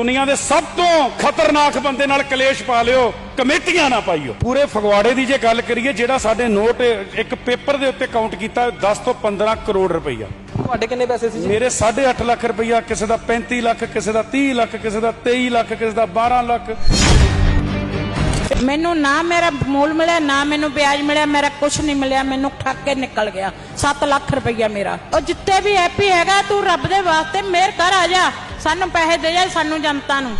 ਦੁਨੀਆ ਦੇ ਸਭ ਤੋਂ ਖਤਰਨਾਕ ਬੰਦੇ ਨਾਲ ਕਲੇਸ਼ ਪਾ ਲਿਓ ਕਮੇਟੀਆਂ ਨਾ ਪਾਈਓ। ਪੂਰੇ ਫਗਵਾੜੇ ਦੀ ਜੇ ਗੱਲ ਕਰੀਏ ਜਿਹੜਾ ਸਾਡੇ ਨੋਟ ਇੱਕ ਪੇਪਰ ਦੇ ਉੱਤੇ ਕਾਊਂਟ ਕੀਤਾ 10 ਤੋਂ 15 ਕਰੋੜ ਰੁਪਈਆ। ਤੁਹਾਡੇ ਕਿੰਨੇ ਪੈਸੇ ਸੀ ਜੀ? ਮੇਰੇ 8.5 ਲੱਖ ਰੁਪਈਆ ਕਿਸੇ ਦਾ 35 ਲੱਖ ਕਿਸੇ ਦਾ 30 ਲੱਖ ਕਿਸੇ ਦਾ 23 ਲੱਖ ਕਿਸੇ ਦਾ 12 ਲੱਖ। ਮੈਨੂੰ ਨਾ ਮੇਰਾ ਮੂਲ ਮਿਲਿਆ ਨਾ ਮੈਨੂੰ ਵਿਆਜ ਮਿਲਿਆ ਮੇਰਾ ਕੁਝ ਨਹੀਂ ਮਿਲਿਆ ਮੈਨੂੰ ਠੱਗ ਕੇ ਨਿਕਲ ਗਿਆ। 7 ਲੱਖ ਰੁਪਈਆ ਮੇਰਾ। ਉਹ ਜਿੱਤੇ ਵੀ ਹੈਪੀ ਹੈਗਾ ਤੂੰ ਰੱਬ ਦੇ ਵਾਸਤੇ ਮਿਹਰ ਕਰ ਆ ਜਾ। ਸਾਨੂੰ ਪੈਸੇ ਦੇ ਜਾ ਸਾਨੂੰ ਜਨਤਾ ਨੂੰ।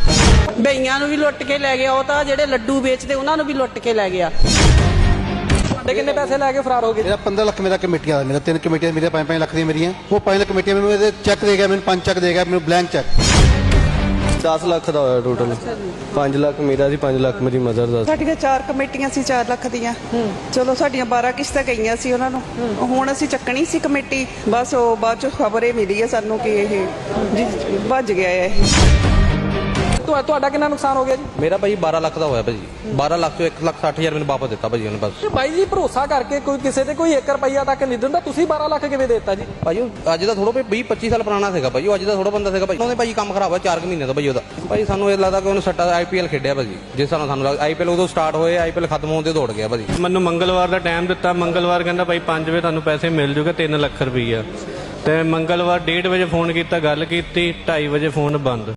ਬਈਆਂ ਨੂੰ ਵੀ ਲੁੱਟ ਕੇ ਲੈ ਗਿਆ ਉਹ ਤਾਂ ਜਿਹੜੇ ਲੱਡੂ ਵੇਚਦੇ ਉਹਨਾਂ ਨੂੰ ਵੀ ਲੁੱਟ ਕੇ ਲੈ ਗਿਆ। ਤੁਹਾਡੇ ਕਿੰਨੇ ਪੈਸੇ ਲੈ ਕੇ ਫਰਾਰ ਹੋ ਗਏ? ਮੇਰਾ 15 ਲੱਖ ਮੇਰਾ ਕਮੇਟੀਆਂ ਦਾ ਮੇਰਾ ਤਿੰਨ ਕਮੇਟੀਆਂ ਮੇਰੀਆਂ 5-5 ਲੱਖ ਦੀਆਂ ਮੇਰੀਆਂ। ਉਹ 5 ਲੱਖ ਕਮੇਟੀਆਂ ਮੈਨੂੰ ਇਹਦੇ ਚੈੱਕ ਦੇ ਗਿਆ ਮੈਨੂੰ ਪੰਜ ਚੈੱਕ ਦੇ ਗਿਆ ਮੈਨੂੰ ਬਲੈਂਕ ਚੈੱਕ 10 ਲੱਖ ਦਾ ਹੋਇਆ ਟੋਟਲ 5 ਲੱਖ ਮੇਰਾ ਸੀ 5 ਲੱਖ ਮੇਰੀ ਮਦਰ ਦਾ ਸੀ। ਸਾਡੀਆਂ ਚਾਰ ਕਮੇਟੀਆਂ ਸੀ 4 ਲੱਖ ਦੀਆਂ। ਚਲੋ ਸਾਡੀਆਂ 12 ਕਿਸ਼ਤਾਂ ਗਈਆਂ ਸੀ ਉਹਨਾਂ ਨੂੰ। ਹੁਣ ਅਸੀਂ ਚੱਕਣੀ ਸੀ ਕਮੇਟੀ। ਬਸ ਉਹ ਬਾਅਦ ਚ ਖਬਰ ਇਹ ਮਿਲੀ ਹੈ ਸਾਨੂੰ ਕਿ ਇਹ ਜੀ ਭੱਜ ਗਿਆ ਹੈ ਇਹ। ਤੁਹਾਡਾ ਕਿੰਨਾ ਨੁਕਸਾਨ ਹੋ ਗਿਆ ਜੀ? ਮੇਰਾ ਭਾਈ 12 ਲੱਖ ਦਾ ਹੋਇਆ ਭਾਜੀ। 12 ਲੱਖ ਤੋਂ 1 ਲੱਖ 60 ਹਜ਼ਾਰ ਮੈਨੂੰ ਵਾਪਸ ਦਿੱਤਾ ਭਾਜੀ ਉਹਨੇ ਬਸ। ਬਾਈ ਜੀ ਭਰੋਸਾ ਕਰਕੇ ਕੋਈ ਕਿਸੇ ਤੇ ਕੋਈ 1 ਰੁਪਈਆ ਤੱਕ ਨਹੀਂ ਦਿੰਦਾ ਤੁਸੀਂ 12 ਲੱਖ ਕਿਵੇਂ ਦੇ ਦਿੱਤਾ ਜੀ? ਭਾਜੀ ਉਹ ਅੱਜ ਦਾ ਥੋੜਾ 20 25 ਸਾਲ ਪੁਰਾਣਾ ਸੀਗਾ ਭਾਜੀ ਉਹ ਅੱਜ ਦਾ ਥੋੜਾ ਬੰਦਾ ਸੀਗਾ ਭਾਜੀ ਉਹਨੇ ਭਾਜੀ ਕੰਮ ਖਰਾਬ ਹੋਇਆ 4 ਮਹੀਨੇ ਦਾ ਭਾਜੀ ਉਹਦਾ। ਭਾਜੀ ਸਾਨੂੰ ਇਹ ਲੱਗਦਾ ਕਿ ਉਹਨੇ ਸੱਟਾ ਆਈਪੀਐਲ ਖੇਡਿਆ ਭਾਜੀ ਜਿਸ ਤਰ੍ਹਾਂ ਸਾਨੂੰ ਲੱਗਦਾ ਆਈਪੀਐਲ ਉਦੋਂ ਸਟਾਰਟ ਹੋਏ ਆਈਪੀਐਲ ਖਤਮ ਹੋਣ ਤੇ ਦੌੜ ਗਿਆ ਭਾਜੀ। ਮੈਨੂੰ ਮੰਗਲਵਾਰ ਦਾ ਟਾਈਮ ਦਿੱਤਾ ਮੰਗਲਵਾਰ ਕਹਿੰਦਾ ਭਾਈ 5 ਵਜੇ ਤੁਹਾਨੂੰ ਪੈਸੇ ਮਿਲ ਜੂਗੇ 3 ਲੱਖ ਰੁਪਈਆ। ਤੇ ਮੰਗਲਵਾਰ 1:30 ਵਜੇ ਫੋਨ ਕੀਤਾ ਗੱਲ ਕੀਤੀ 2:30 ਵਜੇ ਫੋਨ ਬੰਦ।